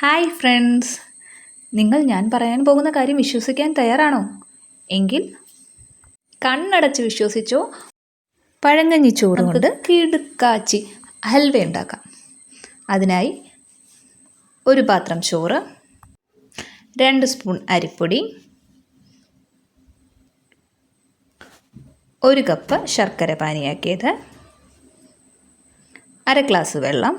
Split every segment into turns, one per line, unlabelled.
Hi friends. നിങ്ങൾ ഞാൻ പറയാൻ പോകുന്ന കാര്യം വിശ്വസിക്കാൻ തയ്യാറാണോ? എങ്കിൽ കണ്ണടച്ച് വിശ്വസിച്ചോ? പഴങ്ങഞ്ഞി ചോറ് കൊണ്ട് കിടുക്കാച്ചി ഹൽവ ഉണ്ടാക്കാം. അതിനായി ഒരു പാത്രം ചോറ് രണ്ട് സ്പൂൺ അരിപ്പൊടി ഒരു കപ്പ് ശർക്കര പാനിയാക്കിയത് അര ഗ്ലാസ് വെള്ളം.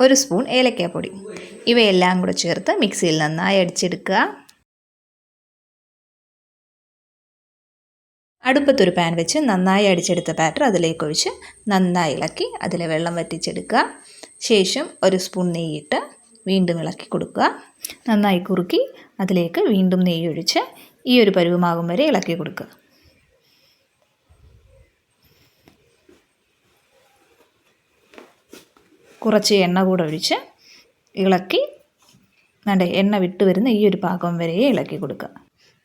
ഒരു സ്പൂൺ ഏലക്കാപ്പൊടി. ഇവയെല്ലാം കൂടെ ചേർത്ത് മിക്സിയിൽ നന്നായി അടിച്ചെടുക്കുക. അടുപ്പത്തൊരു പാൻ വെച്ച് നന്നായി അടിച്ചെടുത്ത ബാറ്റർ അതിലേക്ക് ഒഴിച്ച് നന്നായി ഇളക്കി അതിലെ വെള്ളം വറ്റിച്ചെടുക്കുക. ശേഷം ഒരു സ്പൂൺ നെയ്യിട്ട് വീണ്ടും ഇളക്കി കൊടുക്കുക. നന്നായി കുറുക്കി അതിലേക്ക് വീണ്ടും നെയ്യ് ഒഴിച്ച് ഈ ഒരു പരുവമാകും വരെ ഇളക്കി കൊടുക്കുക. കുറച്ച് എണ്ണ കൂടെ ഒഴിച്ച് ഇളക്കി വേണ്ട എണ്ണ വിട്ട് വരുന്ന ഈ ഒരു പാകം വരെ ഇളക്കി കൊടുക്കുക.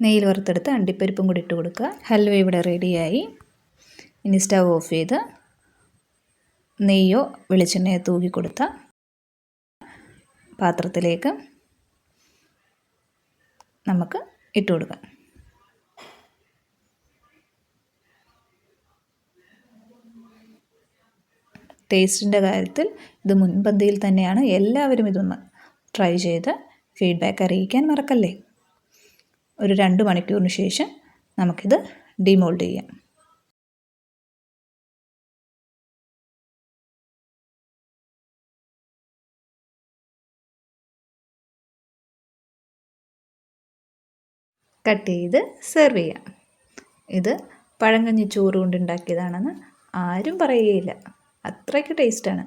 നെയ്യിൽ വറുത്തെടുത്ത് അണ്ടിപ്പരിപ്പും കൂടി ഇട്ട് കൊടുക്കുക. ഹൽവ ഇവിടെ റെഡിയായി. ഇനി സ്റ്റവ് ഓഫ് ചെയ്ത് നെയ്യോ വെളിച്ചെണ്ണയോ തൂക്കി കൊടുത്ത പാത്രത്തിലേക്ക് നമുക്ക് ഇട്ട് കൊടുക്കാം. ടേസ്റ്റിന്റെ കാര്യത്തിൽ ഇത് മുൻപന്തിയിൽ തന്നെയാണ് എല്ലാവരും ഇതൊന്ന് ട്രൈ ചെയ്ത് ഫീഡ്ബാക്ക് അറിയിക്കാൻ മറക്കല്ലേ? ഒരു രണ്ട് മണിക്കൂറിന് ശേഷം നമുക്കിത് ഡിമോൾഡ് ചെയ്യാം. കട്ട് ചെയ്ത് സെർവ് ചെയ്യാം. ഇത് പഴങ്കഞ്ഞി ചോറ് കൊണ്ടുണ്ടാക്കിയതാണെന്ന് ആരും പറയുകയില്ല. അത്രയ്ക്ക് ടേസ്റ്റാണ്